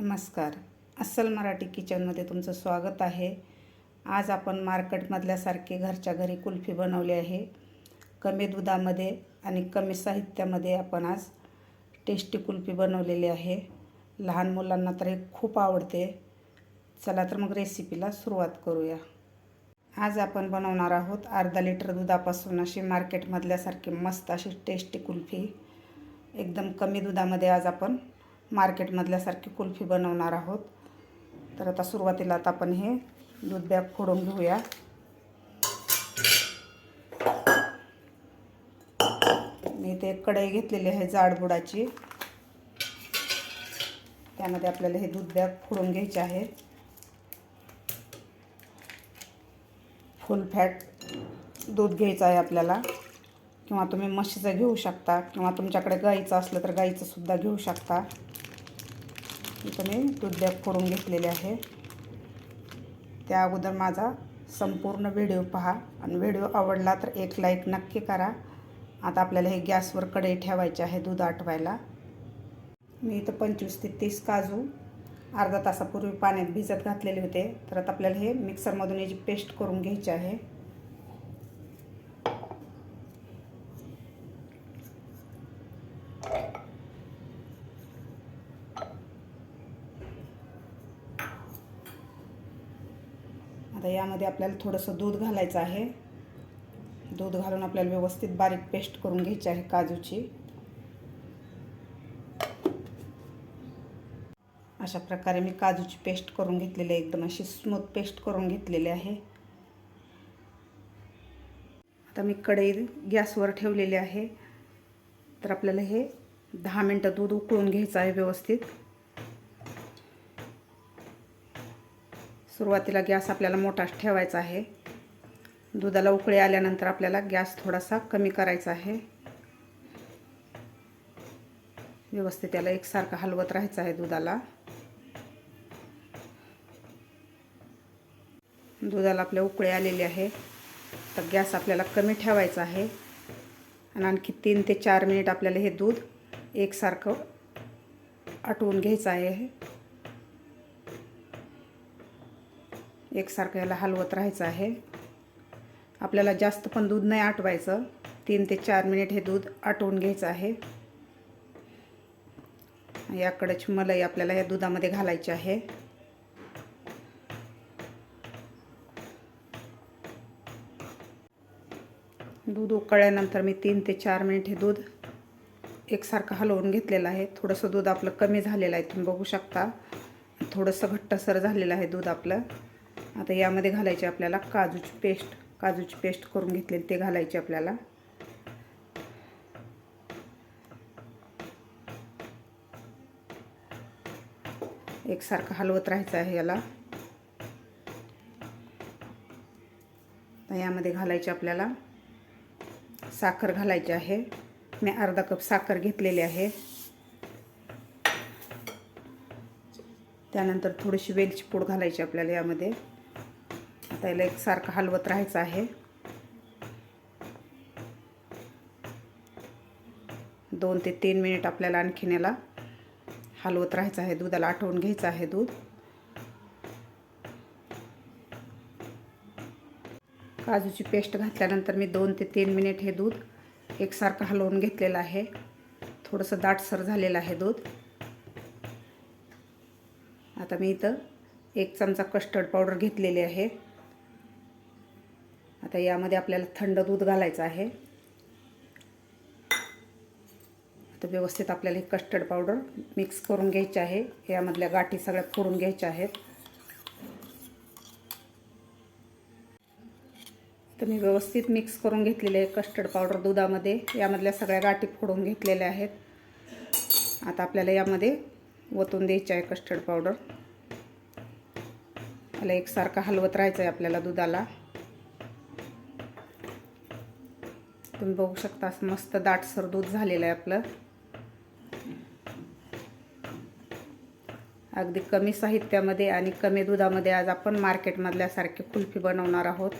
नमस्कार. अस्सल मराठी किचनमध्ये तुमचं स्वागत आहे. आज आपण मार्केटमधल्यासारखे घरच्या घरी कुल्फी बनवली आहे. कमी दुधामध्ये आणि कमी साहित्यामध्ये आपण आज टेस्टी कुल्फी बनवलेली आहे. लहान मुलांना तर हे खूप आवडते. चला तर मग रेसिपीला सुरुवात करूया. आज आपण बनवणार आहोत अर्धा लिटर दुधापासून अशी मार्केटमधल्यासारखी मस्त अशी टेस्टी कुल्फी. एकदम कमी दुधामध्ये आज आपण मार्केटमधल्यासारखी कुल्फी बनवणार आहोत. तर आता सुरुवातीला आता आपण हे दूध बॅग फोडून घेऊया. मी ते कढई घेतलेली आहे जाडबुडाची. त्यामध्ये आपल्याला हे दूध बॅग फोडून घ्यायचे आहे. फुल फॅट दूध घ्यायचं आहे आपल्याला. किंवा तुम्ही म्हशीचं घेऊ शकता किंवा तुमच्याकडे गाईचं असलं तर गाईचंसुद्धा घेऊ शकता. इथं मी दूध बॅग फोडून घेतलेले आहे. त्या अगोदर माझा संपूर्ण व्हिडिओ पहा आणि व्हिडिओ आवडला तर एक लाईक नक्की करा. आता आपल्याला हे गॅसवर कढई ठेवायचे आहे दूध आटवायला. मी इथं पंचवीस ते तीस काजू अर्धा तासापूर्वी पाण्यात भिजत घातलेले होते. तर आता आपल्याला हे मिक्सरमधून याची पेस्ट करून घ्यायची आहे. आता यामध्ये आपल्याला थोडंसं दूध घालायचं आहे. दूध घालून आपल्याला व्यवस्थित बारीक पेस्ट करून घ्यायची आहे काजूची. अशा प्रकारे मी काजूची पेस्ट करून घेतलेली आहे. एकदम अशी स्मूथ पेस्ट करून घेतलेली आहे. आता मी कढई गॅसवर ठेवलेली आहे. तर आपल्याला हे दहा मिनटं दूध उकळून घ्यायचं आहे व्यवस्थित. सुरुवातीला गॅस आपल्याला मोठाच ठेवायचा आहे. दुधाला उकळी आल्यानंतर आपल्याला गॅस थोडासा कमी करायचा आहे. व्यवस्थित त्याला एकसारखं हलवत राहायचं आहे दुधाला. दुधाला आपल्या उकळी आलेली आहे. तर गॅस आपल्याला कमी ठेवायचा आहे. आणि आणखी तीन ते चार मिनिट आपल्याला हे दूध एकसारखं आटवून घ्यायचं आहे. एकसारखं याला हलवत राहायचं आहे. आपल्याला जास्त पण दूध नाही आटवायचं. तीन ते चार मिनिट हे दूध आटवून घ्यायचं आहे. याकडेच मलाई आपल्याला या दुधामध्ये घालायची आहे. दूध उकळल्यानंतर मी तीन ते चार मिनिट हे दूध एकसारखं हलवून घेतलेलं आहे. थोडंसं दूध आपलं कमी झालेलं आहे तुम्ही बघू शकता. थोडंसं घट्टसर झालेलं आहे दूध आपलं. आता यामध्ये घालायचे आपल्याला काजूची पेस्ट काजूची पेस्ट करून घेतलेली ते घालायचे आपल्याला. एकसारखं हलवत राहायचं आहे याला. यामध्ये घालायचे आपल्याला साखर घालायची आहे. मी अर्धा कप साखर घेतलेली आहे. त्यानंतर थोडीशी वेलची पूड घालायची आपल्याला यामध्ये. त्याला एकसारखं हलवत राहायचं आहे. दोन ते तीन मिनिट आपल्याला आणखीन याला हलवत राहायचं आहे. दुधाला आठवून घ्यायचं आहे दूध. काजूची पेस्ट घातल्यानंतर मी दोन ते तीन मिनिट हे दूध एकसारखं हलवून घेतलेलं आहे. थोडंसं दाटसर झालेलं आहे दूध. आता मी इथं एक चमचा कस्टर्ड पावडर घेतलेली आहे. आता यामध्ये आपल्याला थंड दूध घालायचं आहे. आता व्यवस्थित आपल्याला हे कस्टर्ड पावडर मिक्स करून घ्यायचे आहे. यामधल्या गाठी सगळ्या फोडून घ्यायच्या आहेत. तर मी व्यवस्थित मिक्स करून घेतलेले आहे कस्टर्ड पावडर दुधामध्ये. यामधल्या सगळ्या गाठी फोडून घेतलेल्या आहेत. आता आपल्याला यामध्ये ओतून द्यायचे आहे कस्टर्ड पावडर याला एकसारखा हलवत राहायचं आहे आपल्याला दुधाला. तुम्ही बघू शकता असं मस्त दाटसर दूध झालेलं आहे आपलं. अगदी कमी साहित्यामध्ये आणि कमी दुधामध्ये आज आपण मार्केटमधल्यासारखी कुल्फी बनवणार आहोत.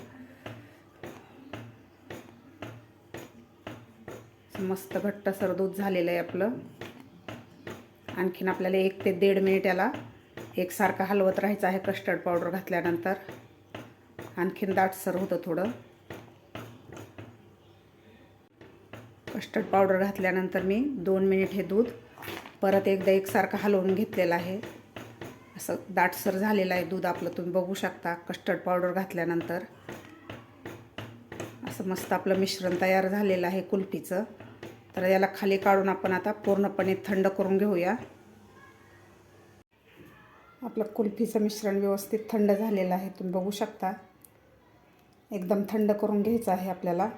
मस्त घट्टसर दूध झालेलं आहे आपलं. आणखीन आपल्याला एक ते दीड मिनिट याला एकसारखं हलवत राहायचं आहे कस्टर्ड पावडर घातल्यानंतर. आणखीन दाटसर होतं थोडं. कस्टर्ड पावडर घातल्यानंतर मी दोन मिनिट हे दूध परत एकदा एकसारखं हलवून घेतलेलं आहे. असं दाटसर झालेलं आहे दूध आपलं. तुम्ही बघू शकता कस्टर्ड पावडर घातल्यानंतर. असं मस्त आपलं मिश्रण तयार झालेलं आहे कुल्फीचं. तर याला खाली काढून आपण आता पूर्णपणे थंड करून घेऊया. आपलं कुल्फीचं मिश्रण व्यवस्थित थंड झालेलं आहे. तुम्ही बघू शकता. एकदम थंड करून घ्यायचं आहे आपल्याला.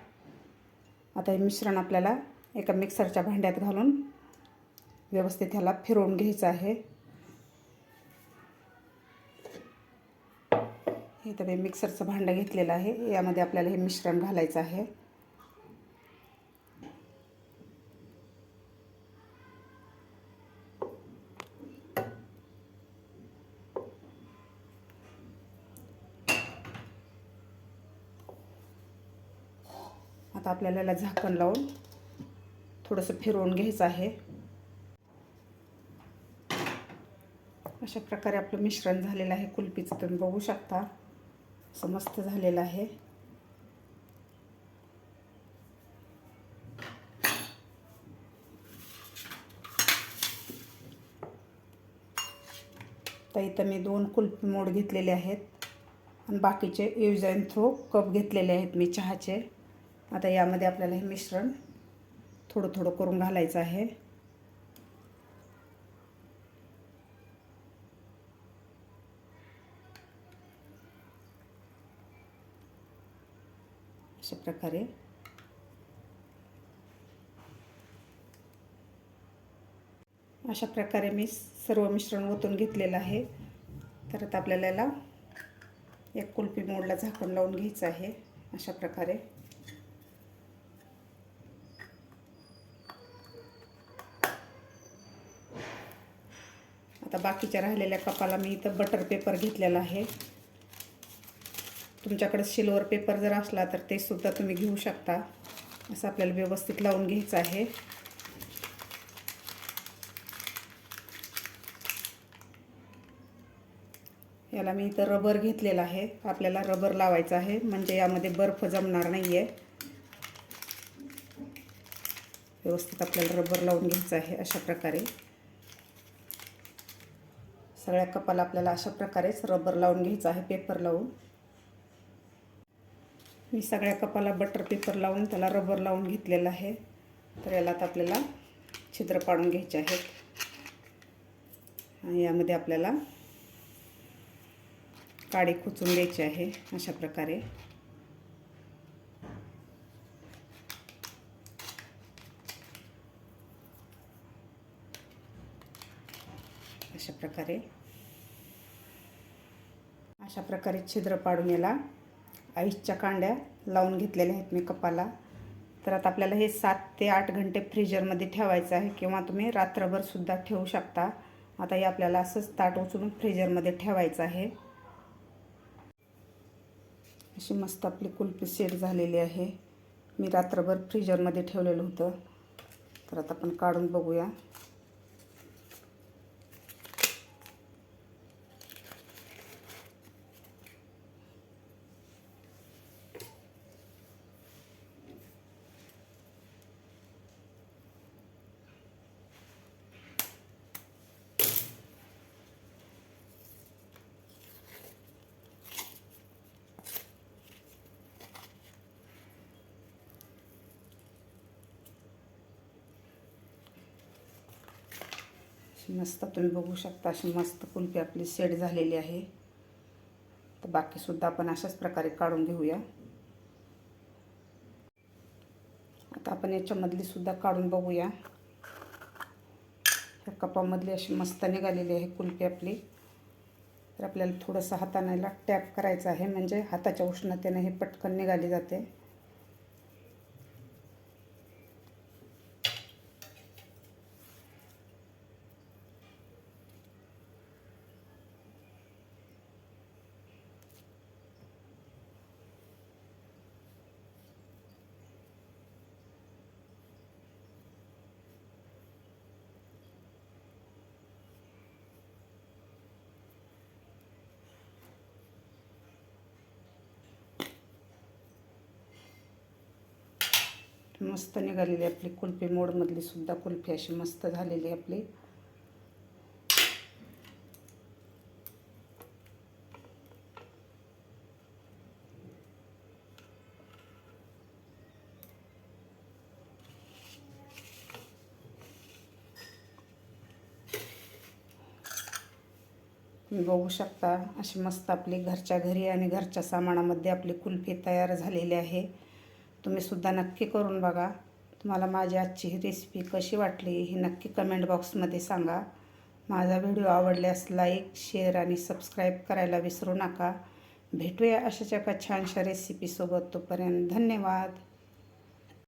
आता हे मिश्रण आपल्याला एका मिक्सरच्या भांड्यात घालून व्यवस्थित ह्याला फिरवून घ्यायचं आहे. हे तर मी मिक्सरचं भांडं घेतलेलं आहे. यामध्ये आपल्याला हे मिश्रण घालायचं आहे. आता आपल्याला याला झाकण लावून थोडंसं फिरवून घ्यायचं आहे. अशा प्रकारे आपलं मिश्रण झालेलं आहे. कुल्फीचं तुम्ही बघू शकता. असं मस्त झालेलं आहे. तर इथं मी दोन कुल्फी मोड घेतलेले आहेत. आणि बाकीचे यूज अँड थ्रो कप घेतलेले आहेत मी चहाचे. आता यामध्ये आपल्याला हे मिश्रण थोडं थोडं करून घालायचं आहे. अशा प्रकारे. अशा प्रकारे मी सर्व मिश्रण ओतून घेतलेलं आहे. तर आता आपल्याला याला एक कुल्फी मोडला झाकण लावून घ्यायचं आहे. अशा प्रकारे. आता बाकीच्या राहिलेल्या कपाला मी इथं बटर पेपर घेतलेला आहे. तुमच्याकडे सिल्वर पेपर जर असला तर ते सुद्धा तुम्ही घेऊ शकता. असं आपल्याला व्यवस्थित लावून घ्यायचं आहे. याला मी इथं रबर घेतलेला आहे. आपल्याला रबर लावायचं आहे. म्हणजे यामध्ये बर्फ जमणार नाही आहे व्यवस्थित आपल्याला रबर लावून घ्यायचं आहे अशा प्रकारे. सगळ्या कपाला आपल्याला अशा प्रकारेच रबर लावून घ्यायचं आहे पेपर लावून. मी सगळ्या कपाला बटर पेपर लावून त्याला रबर लावून घेतलेलं आहे. तर याला आता आपल्याला छिद्र पाडून घ्यायचे आहेत. आणि यामध्ये आपल्याला काडी खोचून द्यायची आहे अशा प्रकारे. अशा प्रकारे. अशा प्रकारे छिद्र पाडून याला आईसच्या कांड्या लावून घेतलेल्या आहेत मी कपाला. तर आता आपल्याला हे सात ते आठ घंटे फ्रीजरमध्ये ठेवायचं आहे किंवा तुम्ही रात्रभरसुद्धा ठेवू शकता. आता हे आपल्याला असंच ताट उचलून फ्रीजरमध्ये ठेवायचं आहे. अशी मस्त आपली कुल्फी सेट झालेली आहे. मी रात्रभर फ्रीजरमध्ये ठेवलेलं होतं. तर आता आपण काढून बघूया. अशी मस्त तुम्ही बघू शकता अशी मस्त कुल्फी आपली सेट झालेली आहे. तर बाकीसुद्धा आपण अशाच प्रकारे काढून घेऊया. आता आपण याच्यामधली सुद्धा काढून बघूया. ह्या कपामधली अशी मस्त निघालेली आहे कुल्फी आपली. तर आपल्याला थोडंसं हातानेला टॅप करायचं आहे म्हणजे हाताच्या उष्णतेने हे पटकन निघाली जाते. मस्त निघालेली आपली कुल्फी मोडमधली सुद्धा कुल्फी अशी मस्त झालेली आहे आपली. तुम्ही बघू शकता अशी मस्त आपली घरच्या घरी आणि घरच्या सामानामध्ये आपली कुल्फी तयार झालेली आहे. तुम्ही सुद्धा नक्की करून बघा. तुम्हाला माझी आजची ही रेसिपी कशी वाटली ही नक्की कमेंट बॉक्समध्ये सांगा. माझा व्हिडिओ आवडल्यास लाईक शेअर आणि सबस्क्राईब करायला विसरू नका. भेटूया अशाच एका छानशा रेसिपीसोबत तोपर्यंत धन्यवाद.